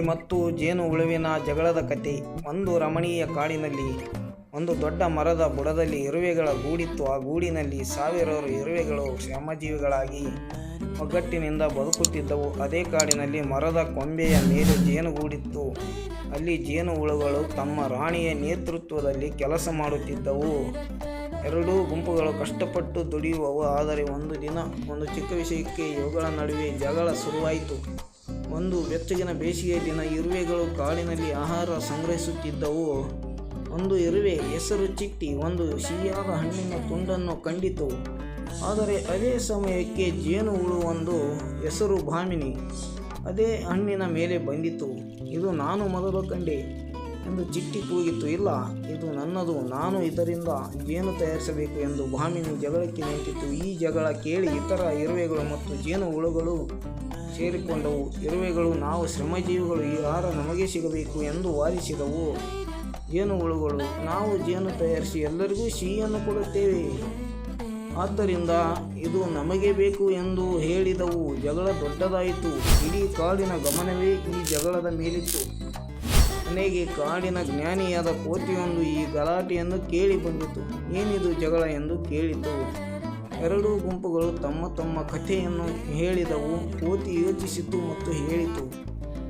ಮತ್ತು ಜೇನು ಹುಳುವಿನ ಜಗಳದ ಕತೆ. ಒಂದು ರಮಣೀಯ ಕಾಡಿನಲ್ಲಿ, ಒಂದು ದೊಡ್ಡ ಮರದ ಬುಡದಲ್ಲಿ ಇರುವೆಗಳ ಗೂಡಿತ್ತು. ಆ ಗೂಡಿನಲ್ಲಿ ಸಾವಿರಾರು ಇರುವೆಗಳು ಶ್ರಮಜೀವಿಗಳಾಗಿ ಒಗ್ಗಟ್ಟಿನಿಂದ ಬದುಕುತ್ತಿದ್ದವು. ಅದೇ ಕಾಡಿನಲ್ಲಿ ಮರದ ಕೊಂಬೆಯ ಮೇಲೆ ಜೇನುಗೂಡಿತ್ತು ಅಲ್ಲಿ ಜೇನು ಹುಳುಗಳು ತಮ್ಮ ರಾಣಿಯ ನೇತೃತ್ವದಲ್ಲಿ ಕೆಲಸ ಮಾಡುತ್ತಿದ್ದವು. ಎರಡೂ ಗುಂಪುಗಳು ಕಷ್ಟಪಟ್ಟು ದುಡಿಯುವವು. ಆದರೆ ಒಂದು ದಿನ, ಒಂದು ಚಿಕ್ಕ ವಿಷಯಕ್ಕೆ ಇವುಗಳ ನಡುವೆ ಜಗಳ ಶುರುವಾಯಿತು. ಒಂದು ಬೆಚ್ಚಗಿನ ಬೇಸಿಗೆಯಲ್ಲಿನ ಇರುವೆಗಳು ಕಾಡಿನಲ್ಲಿ ಆಹಾರ ಸಂಗ್ರಹಿಸುತ್ತಿದ್ದವು. ಒಂದು ಇರುವೆ ಹೆಸರು ಚಿಟ್ಟಿ, ಒಂದು ಸಿಹಿಯಾದ ಹಣ್ಣಿನ ತುಂಡನ್ನು ಕಂಡಿತು. ಆದರೆ ಅದೇ ಸಮಯಕ್ಕೆ ಜೇನು ಒಂದು ಹೆಸರು ಭಾಮಿನಿ, ಅದೇ ಹಣ್ಣಿನ ಮೇಲೆ ಬಂದಿತು. ಇದು ನಾನು ಮೊದಲು ಕಂಡೆ ಎಂದು ಚಿಟ್ಟಿ ಕೂಗಿತು. ಇಲ್ಲ, ಇದು ನನ್ನದು. ನಾನು ಇದರಿಂದ ಜೇನು ತಯಾರಿಸಬೇಕು ಎಂದು ಭಾಮಿನಿ ಜಗಳಕ್ಕೆ ನಿಂತಿತು. ಈ ಜಗಳ ಕೇಳಿ ಇತರ ಇರುವೆಗಳು ಮತ್ತು ಜೇನು ಹುಳುಗಳು ಸೇರಿಕೊಂಡವು. ಇರುವೆಗಳು, ನಾವು ಶ್ರಮಜೀವಿಗಳು, ಈ ಆಹಾರ ನಮಗೆ ಸಿಗಬೇಕು ಎಂದು ವಾದಿಸಿದವು. ಜೇನು ಹುಳುಗಳು? ನಾವು ಜೇನು ತಯಾರಿಸಿ ಎಲ್ಲರಿಗೂ ಸಿಹಿಯನ್ನು ಕೊಡುತ್ತೇವೆ. ಆದ್ದರಿಂದ ಇದು ನಮಗೆ ಬೇಕು ಎಂದು ಹೇಳಿದವು. ಜಗಳ ದೊಡ್ಡದಾಯಿತು. ಇಡೀ ಕಾಡಿನ ಗಮನವೇ ಈ ಜಗಳದ ಮೇಲಿತ್ತು. ಮನೆಗೆ ಕಾಡಿನ ಜ್ಞಾನಿಯಾದ ಕೋತಿಯೊಂದು ಈ ಗಲಾಟೆಯನ್ನು ಕೇಳಿ ಬಂದಿತು ಏನಿದು ಜಗಳ ಎಂದು ಕೇಳಿತು. ಎರಡೂ ಗುಂಪುಗಳು ತಮ್ಮ ತಮ್ಮ ಕಥೆಯನ್ನು ಹೇಳಿದವು ಕೋತಿ ಯೋಚಿಸಿತು ಮತ್ತು ಹೇಳಿತು,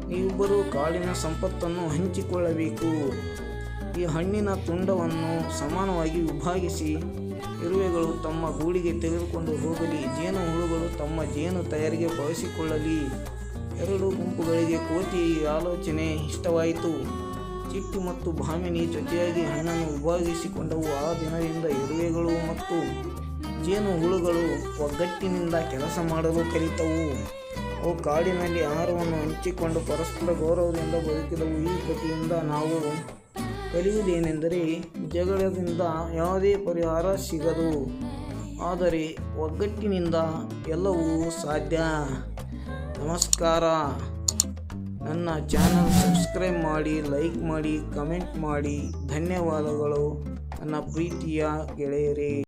ನೀವಿಬ್ಬರು ಕಾಡಿನ ಸಂಪತ್ತನ್ನು ಹಂಚಿಕೊಳ್ಳಬೇಕು. ಈ ಹಣ್ಣಿನ ತುಂಡವನ್ನು ಸಮಾನವಾಗಿ ವಿಭಾಗಿಸಿ, ಇರುವೆಗಳು ತಮ್ಮ ಗೂಡಿಗೆ ತೆಗೆದುಕೊಂಡು ಹೋಗಲಿ, ಜೇನು ಹುಳುಗಳು ತಮ್ಮ ಜೇನು ತಯಾರಿಗೆ ಬಳಸಿಕೊಳ್ಳಲಿ. ಎರಡು ಗುಂಪುಗಳಿಗೆ ಕೋತಿ ಆಲೋಚನೆ ಇಷ್ಟವಾಯಿತು. ಚಿಟ್ಟು ಮತ್ತು ಭಾಮಿನಿ ಜೊತೆಯಾಗಿ ಹಣ್ಣನ್ನು ವಿಭಾಗಿಸಿಕೊಂಡವು. ಆ ದಿನದಿಂದ ಇರುವೆಗಳು ಮತ್ತು ಜೇನು ಹುಳುಗಳು ಒಗ್ಗಟ್ಟಿನಿಂದ ಕೆಲಸ ಮಾಡಲು ಕಲಿತವು. ಅವು ಕಾಡಿನಲ್ಲಿ ಆಹಾರವನ್ನು ಹಂಚಿಕೊಂಡು ಪರಸ್ಪರ ಗೌರವದಿಂದ ಬದುಕಿದವು. ಈ ಕಥೆಯಿಂದ ನಾವು ಕಲಿಯುವುದೇನೆಂದರೆ ಜಗಳದಿಂದ ಯಾವುದೇ ಪರಿಹಾರ ಸಿಗದು. ಆದರೆ ಒಗ್ಗಟ್ಟಿನಿಂದ ಎಲ್ಲವೂ ಸಾಧ್ಯ. ನಮಸ್ಕಾರ. ನನ್ನ ಚಾನಲ್ ಸಬ್ಸ್ಕ್ರೈಬ್ ಮಾಡಿ, ಲೈಕ್ ಮಾಡಿ, ಕಮೆಂಟ್ ಮಾಡಿ. ಧನ್ಯವಾದಗಳು. ನನ್ನ ಪ್ರೀತಿಯ ಗೆಳೆಯರೇ.